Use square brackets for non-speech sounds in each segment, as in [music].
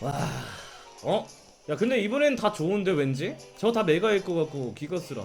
와, 어? 야 근데 이번엔 다 좋은데 왠지? 저 다 메가일 것 같고 기가스라.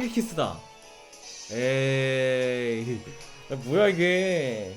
어? 토기키스다. 에이, 야, 뭐야 이게?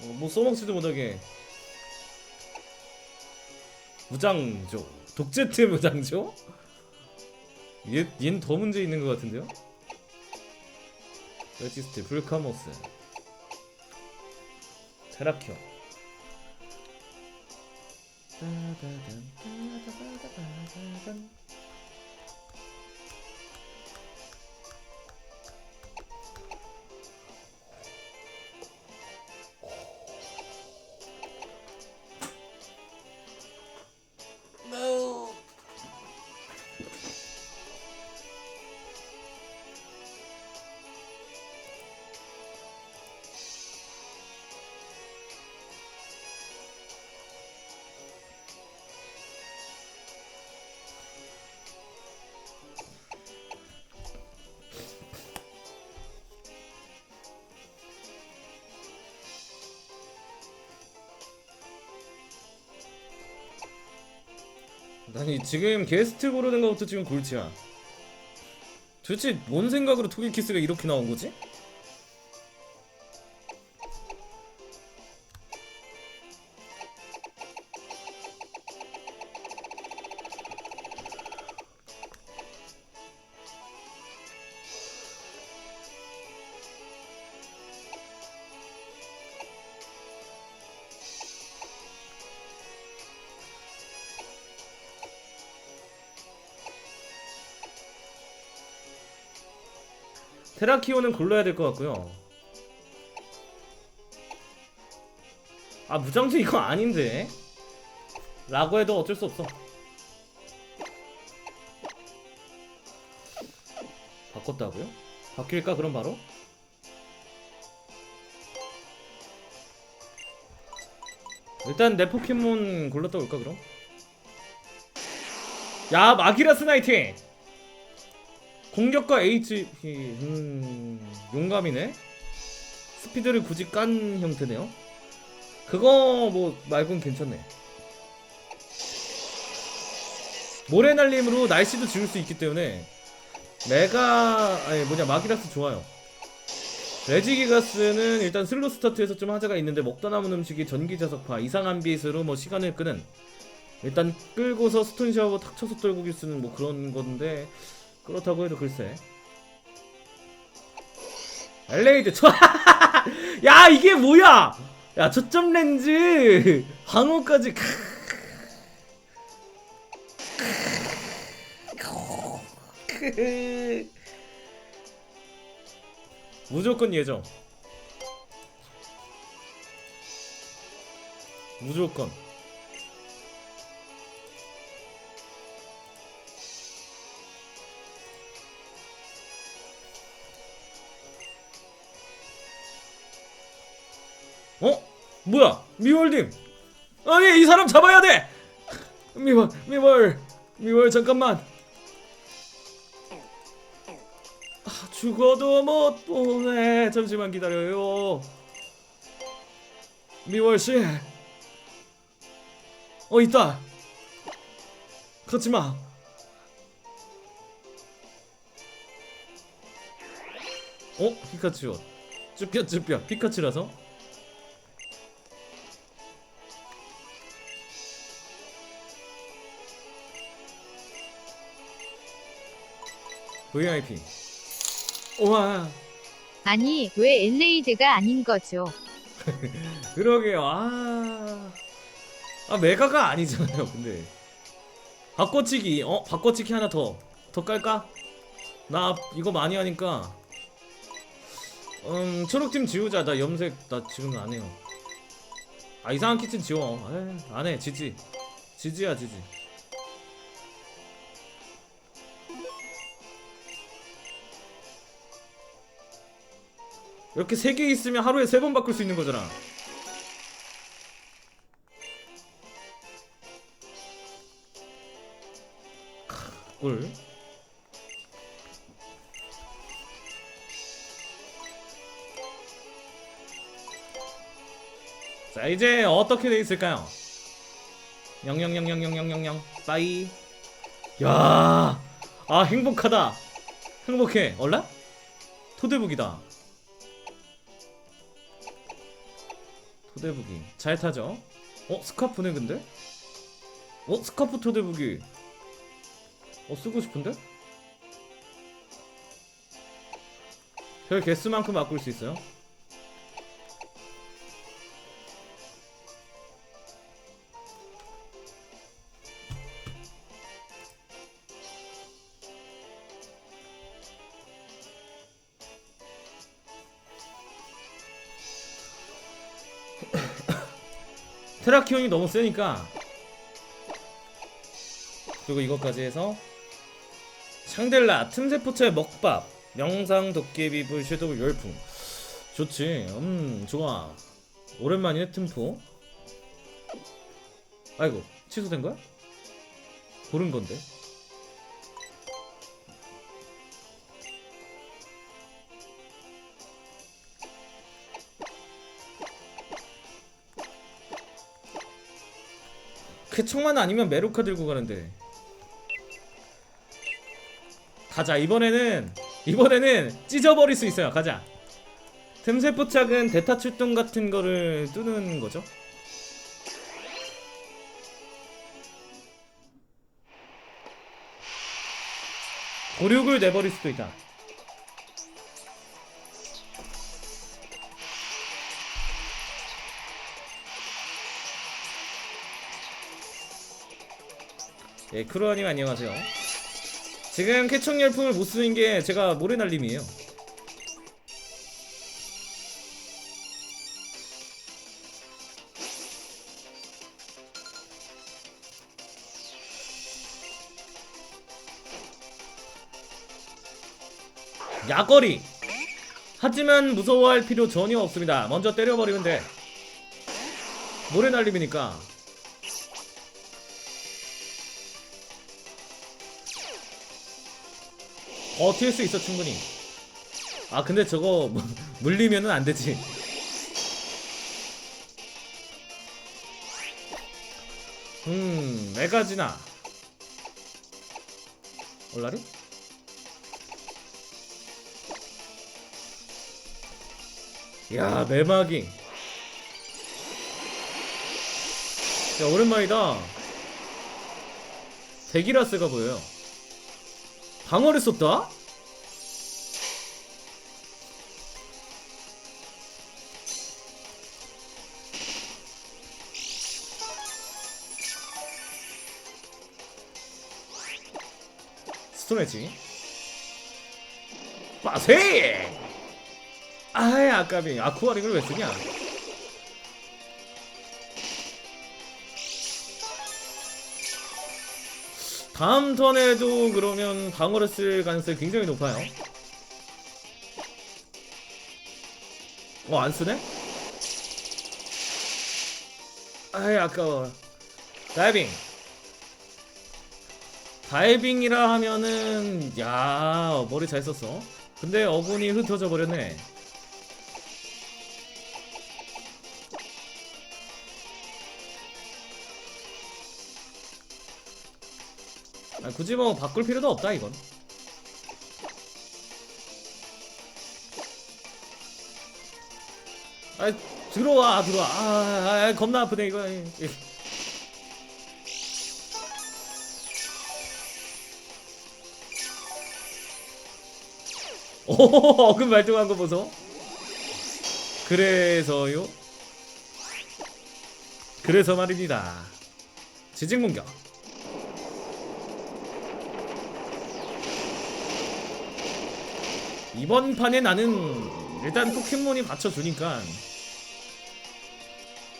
어, 뭐 써먹지도 못하게. 무장조, 독재트 무장조? 얘, 얘는 더 문제 있는 것 같은데요? 레지스트, 불카모스, 테라키오. 따다단, 따다다다다단. 아니 지금 게스트 고르는 것부터 지금 골치야. 도대체 뭔 생각으로 토기키스가 이렇게 나온 거지? 테라키오는 골라야 될 것 같고요. 아 무장수 이거 아닌데. 라고 해도 어쩔 수 없어. 바꿨다고요? 바뀔까 그럼 바로? 일단 내 포켓몬 골랐다 올까 그럼? 야 마기라스 나이팅! 공격과 HP 음, 용감이네. 스피드를 굳이 깐 형태네요. 그거 뭐 말곤 괜찮네. 모래 날림으로 날씨도 지울 수 있기 때문에 메가 아니 뭐냐 마기라스 좋아요. 레지기가스는 일단 슬로 스타트에서 좀 하자가 있는데 먹다 남은 음식이 전기 자석파 이상한 빛으로 뭐 시간을 끄는. 일단 끌고서 스톤 샤워 탁 쳐서 떨구기 쓰는 뭐 그런 건데 그렇다고 해도 글쎄. 엘레이드 저... [laughs] 야 이게 뭐야? 야 초점 렌즈 방어까지 무조건 예정. 무조건 어? 뭐야? 미월님. 아니 이 사람 잡아야 돼. 미월, 미월, 미월 잠깐만. 아, 죽어도 못 보내. 잠시만 기다려요. 미월 씨. 어 있다. 걷지 마. 어? 피카츄. 쭈뼛 쭈뼛 피카츄라서? VIP. 우와. 아니, 왜 엘레이드가 아닌 거죠? [laughs] 그러게요. 아. 아 메가가 아니잖아요. 근데 바꿔치기. 어 바꿔치기 하나 더. 더 깔까? 나 이거 많이 하니까. 음 초록팀 지우자. 나 염색 나 지금 안 해요. 아 이상한 키친 지워 에이, 안해 지지 지지야 지지 이렇게 3개 있으면 하루에 3번 바꿀 수 있는 거잖아 꿀 자, 이제 어떻게 돼 있을까요? 000000000 빠이 야, 아 행복하다. 행복해. 얼라? 토대북이다. 토대북이 잘 타죠? 어 스카프네 근데? 어 스카프 토대북이 어 쓰고 싶은데? 별 개수만큼 바꿀 수 있어요. 테라키온이 너무 세니까. 그리고 이것까지 해서 샹델라 틈새포차의 먹밥 명상 도깨비 불 섀도우 열풍. 좋지. 음 좋아. 오랜만이네 틈포. 아이고 취소된 거야? 고른 건데 쾌청만 아니면 메루카 들고 가는데. 가자 이번에는 이번에는 찢어버릴 수 있어요. 가자. 틈새 포착은 대타 출동 같은 거를 뚫는 거죠? 고륙을 내버릴 수도 있다 예, 크루아님 안녕하세요. 지금 캐청 열풍을 못 쓰는 게 제가 모래날림이에요. 야거리. 하지만 무서워할 필요 전혀 없습니다. 먼저 때려버리면 돼. 모래날림이니까. 버틸 수 있어 충분히. 아 근데 저거 뭐, [laughs] 물리면은 안 되지. 음 메가지나. 올라리? 야 매마기 야 오랜만이다. 데기라스가 보여요 방어를 썼다? 스톤했지 빠세! 아이 아까비 아쿠아링을 왜 쓰냐 다음 턴에도 그러면 방어를 쓸 가능성이 굉장히 높아요. 어, 안 쓰네? 아이, 아까워. 다이빙. 다이빙이라 하면은, 야, 머리 잘 썼어. 근데 어분이 흩어져 버렸네. 굳이 뭐 바꿀 필요도 없다 이건. 아 들어와 들어와 아, 아, 아 겁나 아프네 이거. 예. [laughs] 오 어금 발동한 거 보소. 그래서요. 그래서 말입니다. 지진 공격. 이번 판에 나는 일단 포켓몬이 받쳐주니까.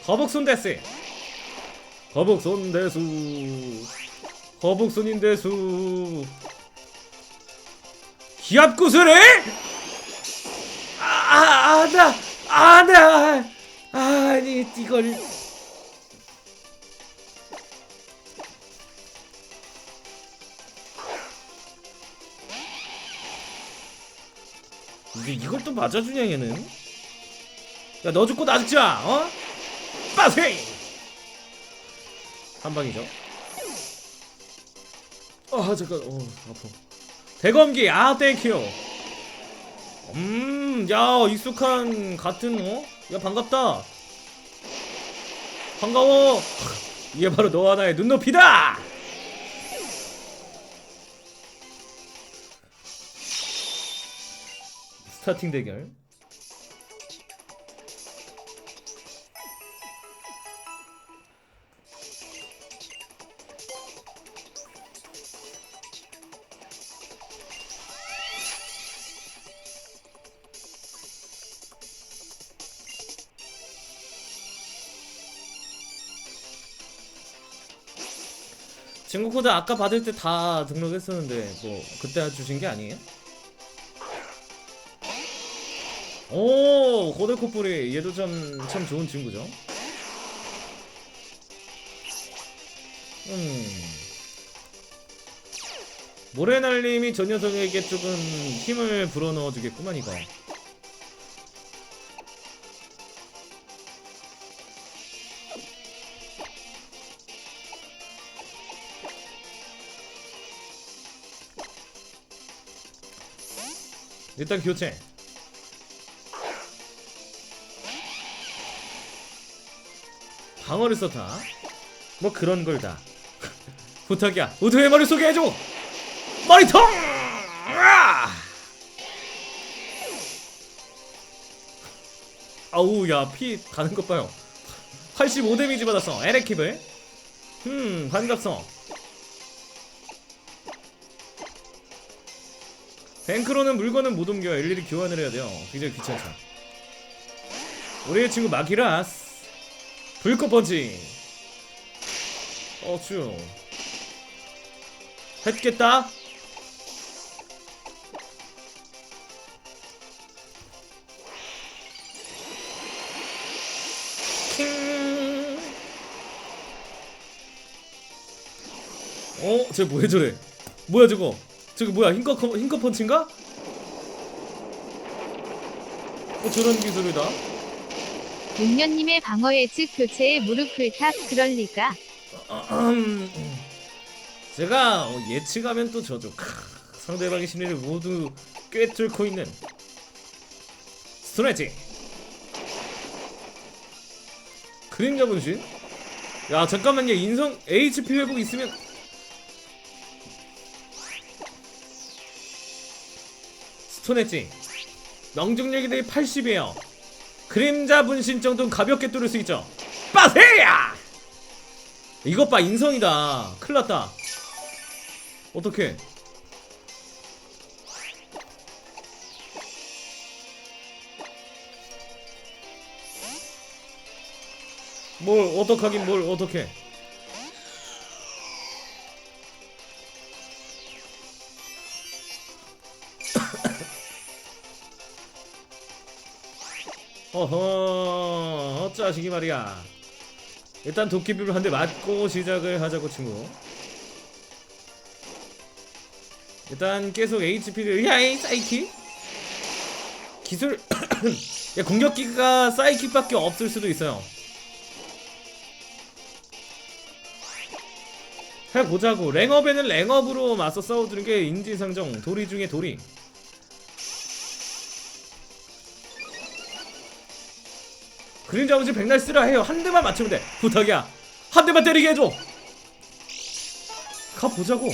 거북손 데스 거북손 대수. 거북손인 대수. 기압 구슬을 아아나 아나. 아니 이걸 이걸 또 맞아주냐 얘는? 야너 죽고 나 죽자 어? 빠세 한 방이죠? 아 잠깐 어 아파. 대검기 아 땡큐. 음야 익숙한 같은 어? 야 반갑다. 반가워. 이게 바로 너 하나의 눈높이다 스타팅 대결 친구 코드 아까 받을 때 다 등록했었는데 뭐 그때 주신 게 아니에요? 오 고들코뿔이 얘도 참, 참 좋은 친구죠. 음. 모래날림이 저 녀석에게 조금 힘을 불어넣어 주겠구만 이거. 일단 교체 방어를 썼다. 뭐 그런 걸다. 부탁이야. [laughs] 우드의 머리 소개해줘! 머리통! 아우 야 피 가는 것 봐요. 85 데미지 받았어 에레킵을 음 반갑소. 뱅크로는 물건은 못 옮겨요 일일이 교환을 해야 돼요. 굉장히 귀찮죠 우리의 친구 마키라스 불꽃 번지. 어쭈. 했겠다? 킹. 어? 쟤 뭐해 저래? 뭐야 저거? 저거 뭐야 흰커 흰커 펀치인가? 어 저런 기술이다 목련님의 방어 예측 교체에 무릎을 탁 그럴 리가. 제가 어, 예측하면 또 저죠. 크, 상대방의 심리를 모두 꿰뚫고 있는 스트레칭. 그림자 분신? 야 잠깐만요 인성 HP 회복 있으면 스톤 엣지 명중력이 대비 80이에요 그림자 분신 정도는 가볍게 뚫을 수 있죠. 빠세야! 이것 봐 인성이다. 큰일났다. 어떡해. 뭘 어떡하긴 뭘 어떡해 어허 어짜식이 말이야. 일단 도끼비를 한대 맞고 시작을 하자고 친구. 일단 계속 HP를 야이 사이킥 기술 [coughs] 야, 공격기가 사이킥밖에 없을 수도 있어요. 해보자고. 랭업에는 랭업으로 맞서 싸워주는 게 인지상정 도리 중에 도리 그림자 문지 백날 쓰라 해요. 한 대만 맞추면 돼. 부탁이야. 한 대만 때리게 해줘. 가보자고.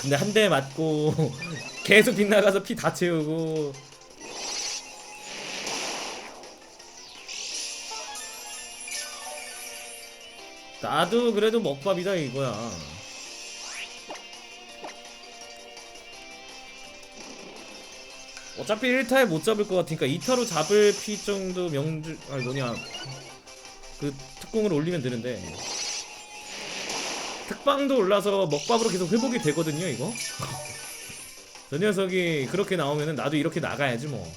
근데 한 대 맞고 [laughs] 계속 빗나가서 피 다 채우고 나도 그래도 먹밥이다 이거야. 어차피 1타에 못 잡을 것 같으니까 2타로 잡을 피 정도 명주 아니 뭐냐. 그 특공을 올리면 되는데. 특방도 올라서 먹밥으로 계속 회복이 되거든요 이거? [laughs] 저 녀석이 그렇게 나오면은 나도 이렇게 나가야지 뭐.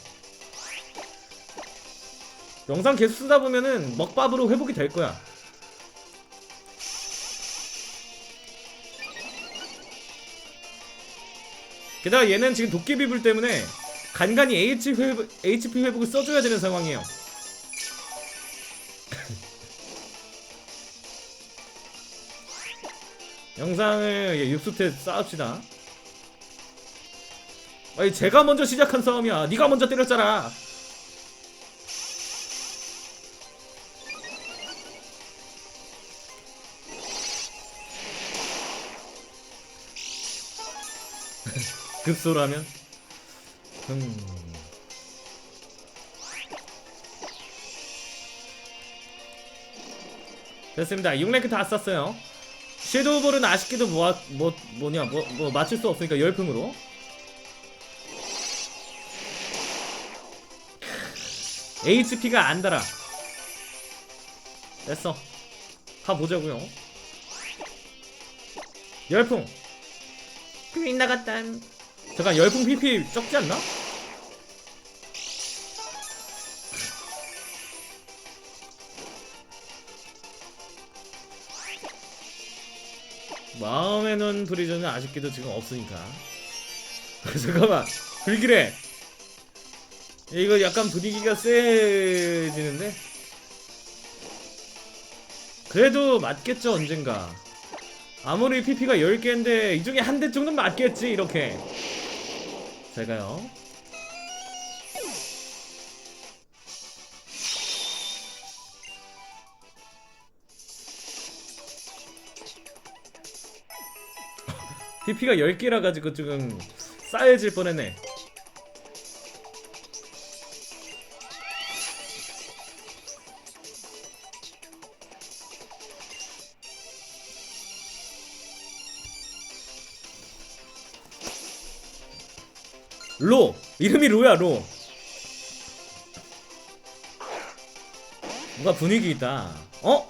영상 계속 쓰다 보면은 먹밥으로 회복이 될 거야. 게다가 얘는 지금 도깨비 불 때문에 간간히 H 회복, HP 회복을 써줘야 되는 상황이에요. [laughs] 영상을 예, 육수태 쌓읍시다. 아니 제가 먼저 시작한 싸움이야. 네가 먼저 때렸잖아. [laughs] 급소라면? 음. 됐습니다. 6랭크 다 쌌어요. 섀도우볼은 아쉽게도 뭐, 뭐, 뭐냐, 뭐, 뭐, 맞출 수 없으니까 열풍으로. HP가 안 달아. 됐어. 가보자고요 열풍. 삐 나갔다. 잠깐 열풍 PP 적지 않나? 마음에는 프리저는 아쉽게도 지금 없으니까. [laughs] 잠깐만 불길해. 이거 약간 분위기가 세지는데? 그래도 맞겠죠 언젠가. 아무리 PP가 10개인데 이 중에 한 대 정도는 맞겠지 이렇게 제가요. PP가 [laughs] 10개라 가지고 지금 쌓여질 뻔했네 로. 이름이 로야 로. 뭔가 분위기 있다. 어?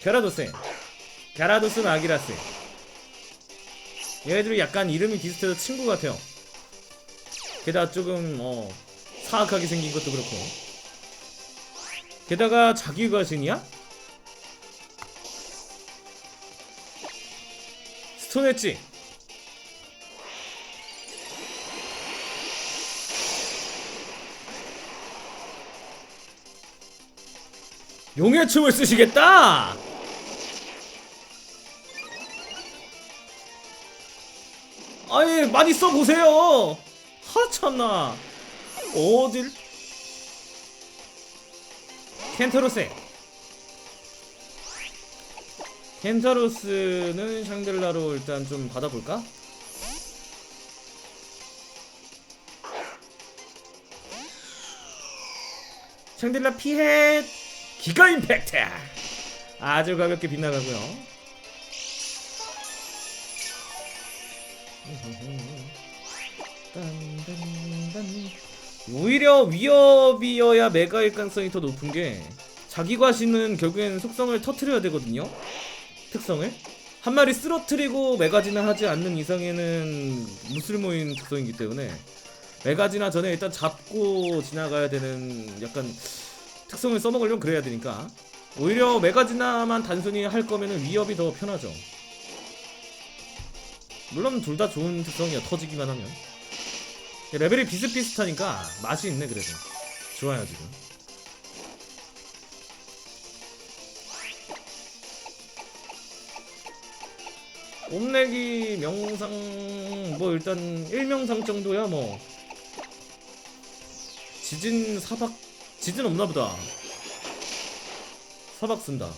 게라도스. 게라도스는 아기라스. 얘네들이 약간 이름이 비슷해서 친구 같아요. 게다가 조금 어 사악하게 생긴 것도 그렇고. 게다가 자기가 신이야? 스톤 엣지 용의 춤을 쓰시겠다! 아니 많이 써보세요! 하참나 어딜? 켄타로스! 켄타로스는 샹들라로 일단 좀 받아볼까? 샹들라 피해 기가 임팩트. 아주 가볍게 빗나가고요. 오히려 위협이어야 메가일 가능성이 더 높은 게 자기 과시는 결국엔 속성을 터트려야 되거든요. 특성을. 한 마리 쓰러트리고 메가지나 하지 않는 이상에는 무슬모인 특성이기 때문에 메가지나 전에 일단 잡고 지나가야 되는 약간 특성을 써먹으려면 그래야 되니까. 오히려 메가지나만 단순히 할 거면은 위협이 더 편하죠. 물론 둘 다 좋은 특성이야 터지기만 하면. 레벨이 비슷비슷하니까 맛이 있네 그래도. 좋아요 지금. 옴내기 명상 뭐 일단 1명상 정도야 뭐. 지진 사박 지진 없나보다. 사박 쓴다.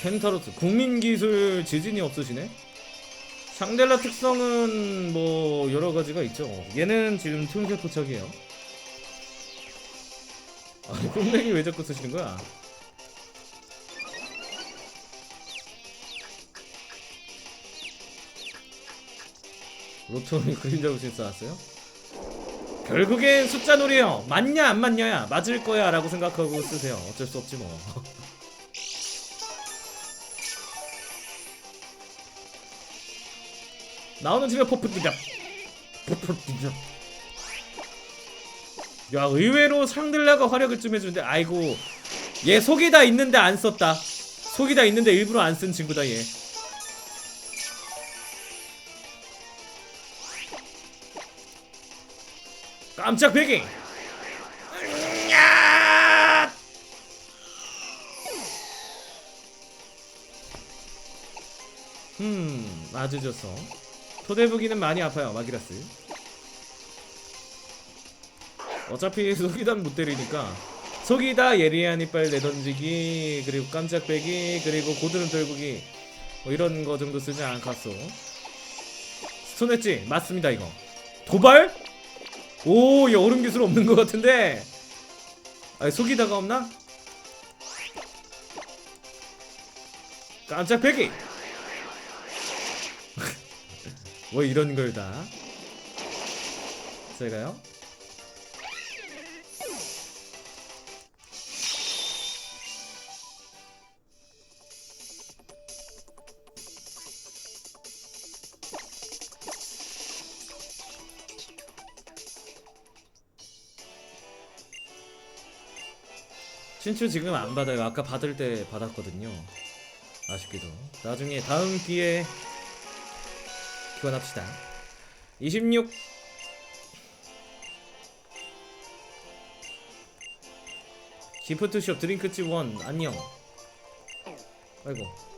켄타로스 국민기술 지진이 없으시네? 샹델라 특성은 뭐 여러 가지가 있죠. 얘는 지금 틈새 포착이에요 아니 뽕맹이 왜 자꾸 쓰시는 거야? 로토니 그림자 구신 쌓았어요? 결국엔 숫자 놀이요. 맞냐 안 맞냐야 맞을 거야 라고 생각하고 쓰세요. 어쩔 수 없지 뭐. [laughs] 나오는 집에 포프 뛰자. 포프 뛰자. 야 의외로 상들라가 화력을 좀 해주는데 아이고 얘 속이 다 있는데 안 썼다. 속이 다 있는데 일부러 안 쓴 친구다 얘. 깜짝 배기. 야! 음, 아주 좋소. 토대부기는 많이 아파요, 마기라스. 어차피 [laughs] 속이다 못 때리니까 속이다 예리한 이빨 내던지기 그리고 깜짝 빼기 그리고 고드름 떨구기 뭐 이런 거 정도 쓰지 않겠소. 스톤했지? 맞습니다 이거. 도발? 오, 이 얼음 기술 없는 것 같은데. 아, 속이다가 없나? 깜짝 패기. [laughs] 뭐 이런 걸 다. 제가요? 신추 지금 안 받아요. 아까 받을 때 받았거든요. 아쉽게도. 나중에 다음 기회에 교환합시다. 26 기프트숍 드링크집 원 안녕. 아이고